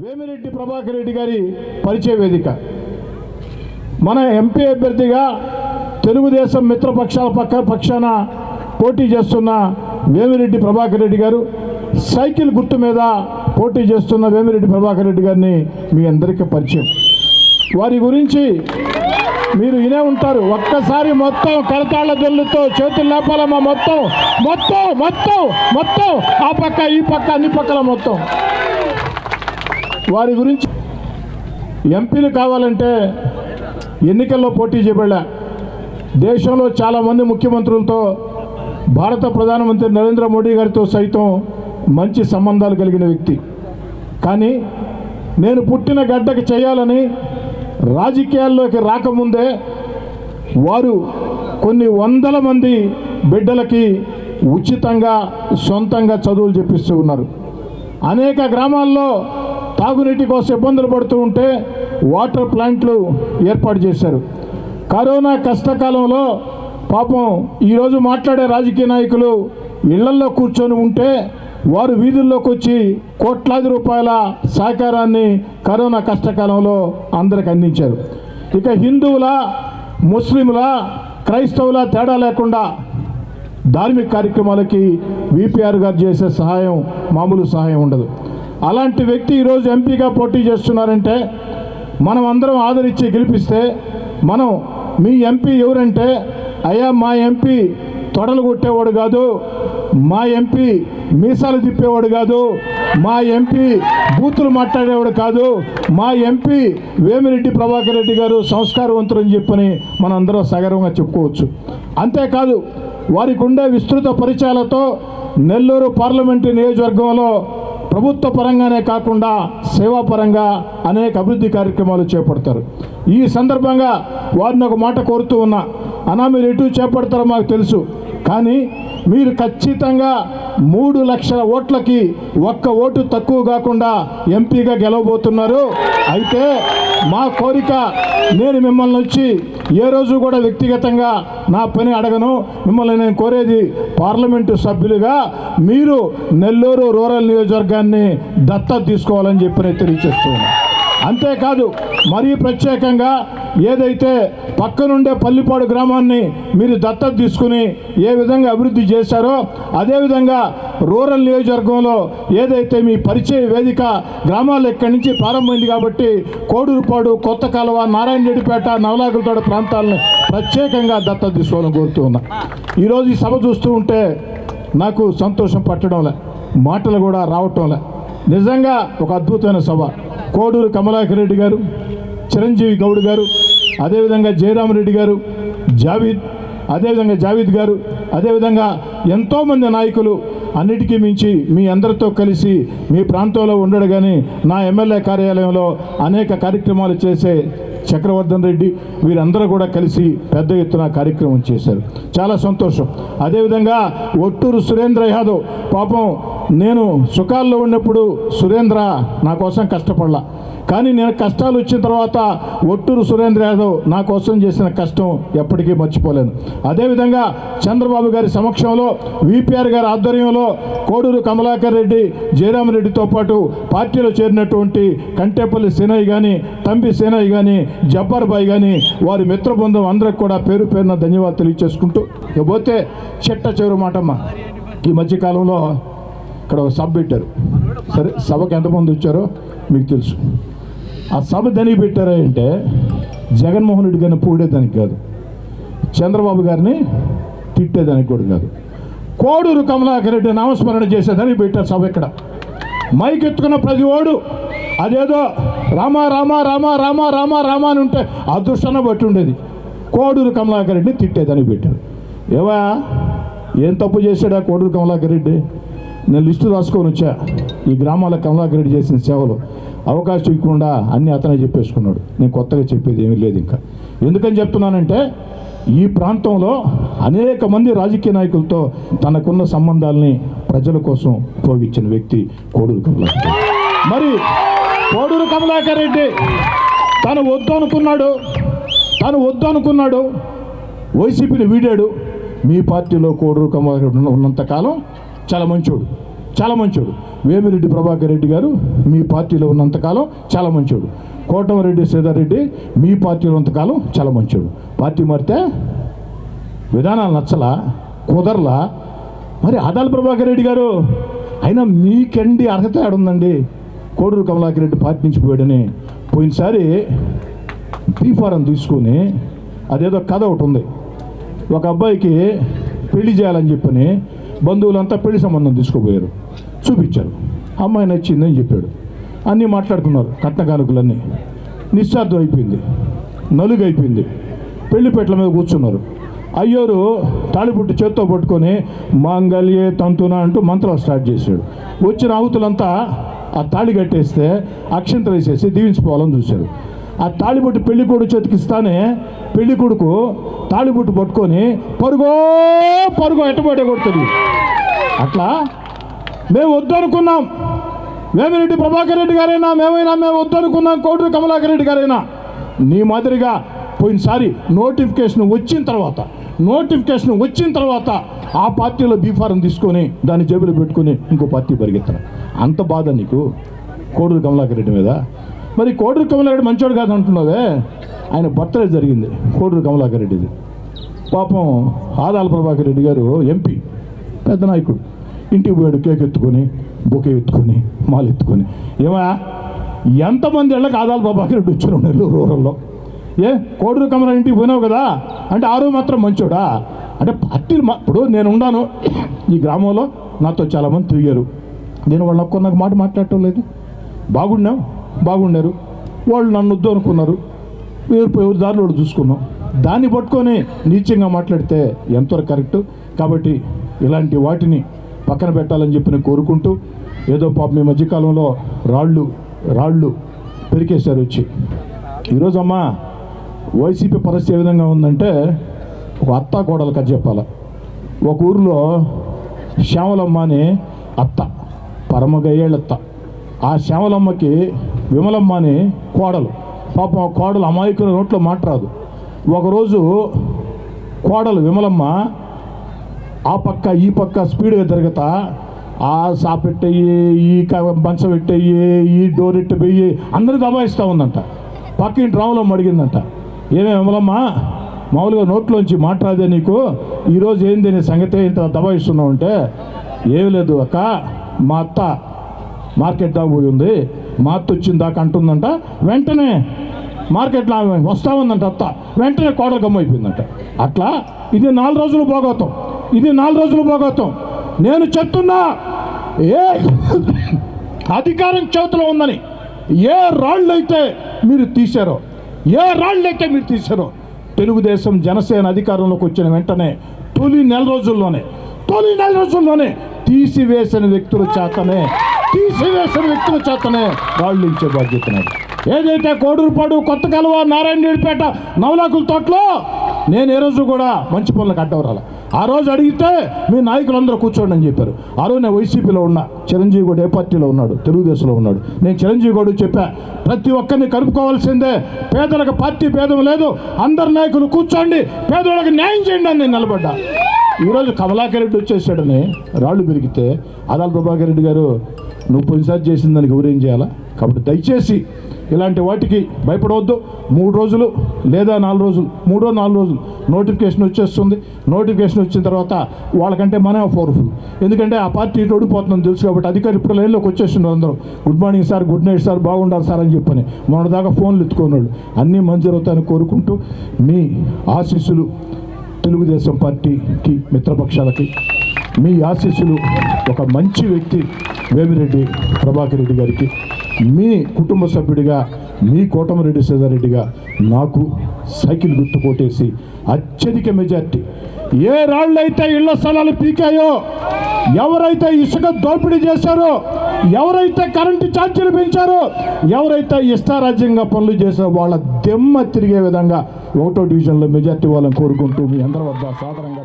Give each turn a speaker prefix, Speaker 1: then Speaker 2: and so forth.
Speaker 1: వేమిరెడ్డి ప్రభాకర్ రెడ్డి గారి పరిచయ వేదిక. మన ఎంపీ అభ్యర్థిగా తెలుగుదేశం మిత్రపక్షాల పక్క పక్షాన పోటీ చేస్తున్న వేమిరెడ్డి ప్రభాకర్ రెడ్డి గారు సైకిల్ గుర్తు మీద పోటీ చేస్తున్న వేమిరెడ్డి ప్రభాకర్ రెడ్డి గారిని మీ అందరికీ పరిచయం. వారి గురించి మీరు వినే ఉంటారు. ఒక్కసారి మొత్తం కరతాళ్ళ జల్లుతో చేతులు లేపాలమ్మా మొత్తం మొత్తం మొత్తం మొత్తం ఆ పక్క ఈ పక్క అన్ని పక్కల మొత్తం. వారి గురించి ఎంపీలు కావాలంటే ఎన్నికల్లో పోటీ చేయబడలే దేశంలో చాలామంది ముఖ్యమంత్రులతో భారత ప్రధానమంత్రి నరేంద్ర మోడీ గారితో సైతం మంచి సంబంధాలు కలిగిన వ్యక్తి. కానీ నేను పుట్టిన గడ్డకి చేయాలని రాజకీయాల్లోకి రాకముందే వారు కొన్ని వందల మంది బిడ్డలకి ఉచితంగా సొంతంగా చదువులు చెప్పిస్తూ ఉన్నారు. అనేక గ్రామాల్లో తాగునీటి కోసం ఇబ్బందులు పడుతూ ఉంటే వాటర్ ప్లాంట్లు ఏర్పాటు చేశారు. కరోనా కష్టకాలంలో పాపం ఈరోజు మాట్లాడే రాజకీయ నాయకులు ఇళ్ళల్లో కూర్చొని ఉంటే వారు వీధుల్లోకి వచ్చి కోట్లాది రూపాయల సహకారాన్ని కరోనా కష్టకాలంలో అందరికి అందించారు. ఇక హిందువుల ముస్లింల క్రైస్తవుల తేడా లేకుండా ధార్మిక కార్యక్రమాలకి విపిఆర్ గారు చేసే సహాయం మామూలు సహాయం ఉండదు. అలాంటి వ్యక్తి ఈరోజు ఎంపీగా పోటీ చేస్తున్నారంటే మనం అందరం ఆదరించి గెలిపిస్తే మనం మీ ఎంపీ ఎవరంటే అయ్యా మా ఎంపీ తొడలు కొట్టేవాడు కాదు మా ఎంపీ మీసాలు తిప్పేవాడు కాదు మా ఎంపీ బూతులు మాట్లాడేవాడు కాదు మా ఎంపీ వేమిరెడ్డి ప్రభాకర్ రెడ్డి గారు సంస్కారవంతులు అని చెప్పని మనం అందరం సగర్వంగా చెప్పుకోవచ్చు. అంతేకాదు వారికి ఉండే విస్తృత పరిచయాలతో నెల్లూరు పార్లమెంటు నియోజకవర్గంలో ప్రభుత్వ పరంగానే కాకుండా సేవాపరంగా అనేక అభివృద్ధి కార్యక్రమాలు చేపడతారు. ఈ సందర్భంగా వారిని ఒక మాట కోరుతూ ఉన్నా అన్నా మీరు ఎటు చేపడతారో మాకు తెలుసు. కానీ మీరు ఖచ్చితంగా మూడు లక్షల ఓట్లకి ఒక్క ఓటు తక్కువ కాకుండా ఎంపీగా గెలవబోతున్నారు. అయితే మా కోరిక నేను మిమ్మల్ని వచ్చి ఏ రోజు కూడా వ్యక్తిగతంగా నా పని అడగను. మిమ్మల్ని నేను కోరేది పార్లమెంటు సభ్యులుగా మీరు నెల్లూరు రూరల్ నియోజకవర్గాన్ని దత్తత తీసుకోవాలని చెప్పి నేను తెలియజేస్తున్నాను. అంతేకాదు మరీ ప్రత్యేకంగా ఏదైతే పక్కనుండే పల్లిపాడు గ్రామాన్ని మీరు దత్తత తీసుకుని ఏ విధంగా అభివృద్ధి చేశారో అదేవిధంగా రూరల్ నియోజకవర్గంలో ఏదైతే మీ పరిచయ వేదిక గ్రామాలు ఇక్కడి నుంచి ప్రారంభమైంది కాబట్టి కోడూరుపాడు కొత్త కాలువ నారాయణరెడ్డిపేట నవలాగులతోడ ప్రాంతాలను ప్రత్యేకంగా దత్తత తీసుకోవాలని కోరుతూ ఉన్నా. ఈరోజు ఈ సభ చూస్తూ ఉంటే నాకు సంతోషం పట్టడంలే మాటలు కూడా రావటంలే. నిజంగా ఒక అద్భుతమైన సభ. కోడూరు కమలాకర్ రెడ్డి గారు చిరంజీవి గౌడ్ గారు అదేవిధంగా జయరామరెడ్డి గారు జావీద్ అదేవిధంగా జావీద్ గారు అదేవిధంగా ఎంతోమంది నాయకులు అన్నిటికీ మించి మీ అందరితో కలిసి మీ ప్రాంతంలో ఉండడు కానీ నా ఎమ్మెల్యే కార్యాలయంలో అనేక కార్యక్రమాలు చేసే చక్రవర్ధన్ రెడ్డి వీరందరూ కూడా కలిసి పెద్ద ఎత్తున కార్యక్రమం చేశారు. చాలా సంతోషం. అదేవిధంగా ఒట్టూరు సురేంద్ర యాదవ్ పాపం నేను సుఖాల్లో ఉన్నప్పుడు సురేంద్ర నా కోసం కష్టపడలా. కానీ నేను కష్టాలు వచ్చిన తర్వాత ఒట్టూరు సురేంద్ర యాదవ్ నా కోసం చేసిన కష్టం ఎప్పటికీ మర్చిపోలేను. అదేవిధంగా చంద్రబాబు గారి సమక్షంలో విపిఆర్ గారి ఆధ్వర్యంలో కోడూరు కమలాకర్ రెడ్డి జయరామరెడ్డితో పాటు పార్టీలో చేరినటువంటి కంటేపల్లి సేనయ్య కానీ తంబి సేనయ్య కానీ జబ్బర్ బాయ్ కానీ వారి మిత్ర బృందం అందరికి కూడా పేరు పేరున ధన్యవాదాలు తెలియచేసుకుంటూ ఇకపోతే చెట్ట చివరి మాటమ్మ. ఈ మధ్యకాలంలో ఇక్కడ ఒక సభ పెట్టారు. సరే సభకు ఎంతమంది వచ్చారో మీకు తెలుసు. ఆ సభ దానికి పెట్టారా అంటే జగన్మోహన్ రెడ్డి గారిని పూడేదానికి కాదు. చంద్రబాబు గారిని తిట్టేదానికి కూడా కాదు. కోడూరు కమలాకర్ రెడ్డి నామస్మరణ చేసేదానికి పెట్టారు సభ ఇక్కడ. మైక్ ఎత్తుకున్న ప్రతి ఓడు అదేదో రామ రామ రామ రామ రామ రామ అని ఉంటే అదృష్టాన్ని బట్టి ఉండేది. కోడూరు కమలాకర్ రెడ్డిని తిట్టేదానికి పెట్టారు. ఏవా ఏం తప్పు చేశాడా కోడూరు కమలాకర్ రెడ్డి? నేను లిస్టు రాసుకొని వచ్చా. ఈ గ్రామాల కమలాకర్ రెడ్డి చేసిన సేవలు. అవకాశం ఇవ్వకుండా అన్నీ అతనే చెప్పేసుకున్నాడు. నేను కొత్తగా చెప్పేది ఏమీ లేదు ఇంకా. ఎందుకని చెప్తున్నానంటే ఈ ప్రాంతంలో అనేక మంది రాజకీయ నాయకులతో తనకున్న సంబంధాలని ప్రజల కోసం ఉపయోగించిన వ్యక్తి కోడూరు కమలాకర్ మరి కోడూరు కమలాకర్ రెడ్డి తను వద్దు అనుకున్నాడు. తను వద్దు అనుకున్నాడు. వైసీపీని వీడాడు. మీ పార్టీలో కోడూరు కమలాకర్ ఉన్నంతకాలం చాలా మంచోడు చాలా మంచోడు. వేమిరెడ్డి ప్రభాకర్ రెడ్డి గారు మీ పార్టీలో ఉన్నంతకాలం చాలా మంచోడు. కోటమరెడ్డి శ్రీధర్ మీ పార్టీలో ఉన్నంతకాలం చాలా మంచోడు. పార్టీ మారితే విధానాలు నచ్చలా కుదరలా? మరి ఆదాల ప్రభాకర్ రెడ్డి గారు అయినా మీకండి అర్హత ఆడుందండి? కోడూరు కమలాకర్ రెడ్డి పార్టీ నుంచి పోయాడని. పోయినసారి బీ ఫారం తీసుకొని అదేదో కథ ఒకటి ఉంది. ఒక అబ్బాయికి పెళ్ళి చేయాలని చెప్పని బంధువులంతా పెళ్ళి సంబంధం తీసుకుపోయారు. చూపించారు. అమ్మాయి నచ్చిందని చెప్పాడు. అన్నీ మాట్లాడుకున్నారు. కట్న కానుకలన్నీ నిశ్చార్థం అయిపోయింది. నలుగు అయిపోయింది పెళ్ళిపేటల మీద కూర్చున్నారు. అయ్యోరు తాళిపుట్టు చేత్తో పట్టుకొని మాంగల్యే తంతున అంటూ మంత్రాలు స్టార్ట్ చేశాడు. వచ్చిన ఆహుతులంతా ఆ తాళి కట్టేస్తే అక్షంతలు వేసేసి దీవించిపోవాలని చూశారు. ఆ తాళిబొట్టు పెళ్ళి చేతికిస్తానే పెళ్ళికొడుకు తాళిబొట్టు పట్టుకొని పరుగో పరుగో ఎట్టబోటే కొడుతుంది. అట్లా మేము వద్దనుకున్నాం. వేమిరెడ్డి ప్రభాకర్ రెడ్డి గారైనా మేమైనా మేము వద్దనుకున్నాం కోటూరు కమలాకర్ రెడ్డి గారైనా. నీ మాదిరిగా పోయినసారి నోటిఫికేషన్ వచ్చిన తర్వాత నోటిఫికేషన్ వచ్చిన తర్వాత ఆ పార్టీలో బీఫారం తీసుకొని దాన్ని జేబులో పెట్టుకొని ఇంకో పార్టీ పరిగెత్తడం అంత బాధ నీకు కోడూరు కమలాకర్ రెడ్డి మీద? మరి కోడూరు కమలారెడ్డి మంచోడు కాదు అంటున్నావే? ఆయన బర్త్డే జరిగింది కోడూరు కమలాకర్ రెడ్డిది. పాపం ఆదాల ప్రభాకర్ రెడ్డి గారు ఎంపీ పెద్ద నాయకుడు. ఇంటికి పోయాడు కేక్ ఎత్తుకొని బొకే ఎత్తుకొని మాల ఎత్తుకొని. ఏమా ఎంతమంది ఇళ్ళకి ఆదాల ప్రభాకర్ రెడ్డి వచ్చారు నెల్లూరు రూరల్లో? ఏ కోడూరు కమల ఇంటికి పోయినావు కదా? అంటే ఆరు మాత్రం మంచోడా? అంటే పార్టీలు మా- ఇప్పుడు నేను ఉన్నాను. ఈ గ్రామంలో నాతో చాలామంది తిరిగారు. నేను వాళ్ళు ఒక్క నాకు మాట మాట్లాడటం లేదు. బాగున్నావు? బాగుండారు. వాళ్ళు నన్ను వద్దు అనుకున్నారు. ఎవరు ఎవరి దారిలో చూసుకున్నాం. దాన్ని పట్టుకొని నీచంగా మాట్లాడితే ఎంతవరకు కరెక్ట్? కాబట్టి ఇలాంటి వాటిని పక్కన పెట్టాలని చెప్పి నేను కోరుకుంటూ ఏదో పాపం ఈ మధ్యకాలంలో రాళ్ళు రాళ్ళు పెరికేశారు వచ్చి. ఈరోజు అమ్మా వైసీపీ పరిస్థితి ఏ విధంగా ఉందంటే ఒక అత్త కోడలు కథ చెప్పాల. ఒక ఊరిలో శ్యామలమ్మ అని అత్త పరమగయ్యేళ్ళత్త ఆ శ్యామలమ్మకి విమలమ్మ అని కోడలు. పాపం ఆ కోడలు అమాయకుల నోట్లో మాట్లాదు ఒకరోజు కోడలు విమలమ్మ ఆ పక్క ఈ పక్క స్పీడ్గా తిరగతా ఆ సాపెట్టయ్యి ఈ క- మంచం పెట్టేయి ఈ డోర్ ఇట్టు పోయి అందరూ దబాయిస్తూ ఉందంట. పక్క ఇంటి రాములమ్మ అడిగిందంట ఏమే విమలమ్మ మామూలుగా నోట్లోంచి మాట్లాడే నీకు? ఈరోజు ఏంది నీ సంగతే? ఇంత దబాయిస్తున్నావు అంటే ఏమి లేదు అక్క మా అత్త మార్కెట్ దాకా పోయి ఉంది. మా వచ్చిన దాకా అంటుందంట వెంటనే మార్కెట్లో ఆమె వస్తా ఉందంట అత్త. వెంటనే కోడలు గమ్మైపోయిందంట అట్లా ఇది నాలుగు రోజులు పోగొత్తాం. ఇది నాలుగు రోజులు పోగొత్తాం. నేను చెప్తున్నా ఏ అధికారం చేతిలో ఉందని ఏ రాళ్ళు అయితే మీరు తీశారో ఏ రాళ్ళు అయితే మీరు తీశారో తెలుగుదేశం జనసేన అధికారంలోకి వచ్చిన వెంటనే తొలి నెల రోజుల్లోనే తొలి నెల రోజుల్లోనే తీసివేసిన వ్యక్తుల చేతనే తీసివేసిన వ్యక్తుల చేతనే రాళ్ళు ఇచ్చే బాధ్యత ఏదైతే కోడూరుపాడు కొత్త కలువ నారాయణపేట నవలాకుల తోటలో నేను ఏ రోజు కూడా మంచి పనులకు అడ్డవరాల ఆ రోజు అడిగితే మీ నాయకులందరూ కూర్చోండి అని చెప్పారు. ఆ రోజు నేను వైసీపీలో ఉన్నా చిరంజీవి కూడా ఏ పార్టీలో ఉన్నాడు తెలుగుదేశంలో ఉన్నాడు. నేను చిరంజీవి కూడా చెప్పా ప్రతి ఒక్కరిని కలుపుకోవాల్సిందే పేదలకు పార్టీ భేదం లేదు అందరు నాయకులు కూర్చోండి పేదలకు న్యాయం చేయండి అని నేను నిలబడ్డా. ఈరోజు కమలాకర్ రెడ్డి వచ్చేసాడని రాళ్ళు పెరిగితే ఆదాల ప్రభాకర్ రెడ్డి గారు నువ్వు పోయినసారి చేసిన దానికి ఎవరేం చేయాలా? కాబట్టి దయచేసి ఇలాంటి వాటికి భయపడవద్దు. మూడు రోజులు లేదా నాలుగు రోజులు మూడో నాలుగు రోజులు నోటిఫికేషన్ వచ్చేస్తుంది. నోటిఫికేషన్ వచ్చిన తర్వాత వాళ్ళకంటే మనమే పవర్ఫుల్. ఎందుకంటే ఆ పార్టీ ఇటు ఓడిపోతుందని తెలుసు కాబట్టి అధికారులు ఇప్పుడు లైన్లోకి వచ్చేస్తున్నారు అందరూ. Good morning sir good night sir బాగుండాలి సార్ అని చెప్పని. మొన్నదాకా ఫోన్లు ఎత్తుకున్నాడు అన్నీ మంజూరు కోరుకుంటూ మీ ఆశీస్సులు తెలుగుదేశం పార్టీకి మిత్రపక్షాలకి. మీ ఆశీస్సులు ఒక మంచి వ్యక్తి వేమిరెడ్డి ప్రభాకర్ రెడ్డి గారికి మీ కుటుంబ సభ్యుడిగా మీ కోటమరెడ్డి సీతారెడ్డిగా నాకు సైకిల్ గుర్తు కొట్టేసి అత్యధిక మెజార్టీ. ఏ రాళ్ళైతే ఇళ్ళ స్థలాలు పీకాయో ఎవరైతే ఇసుక దోపిడీ చేశారో ఎవరైతే కరెంటు ఛార్జీలు పెంచారో ఎవరైతే ఇష్టారాజ్యంగా పనులు చేశారో వాళ్ళ దెమ్మ తిరిగే విధంగా ఒకటో డివిజన్లో మెజార్టీ వాళ్ళని కోరుకుంటూ మీ అందరి వద్ద సాధారణంగా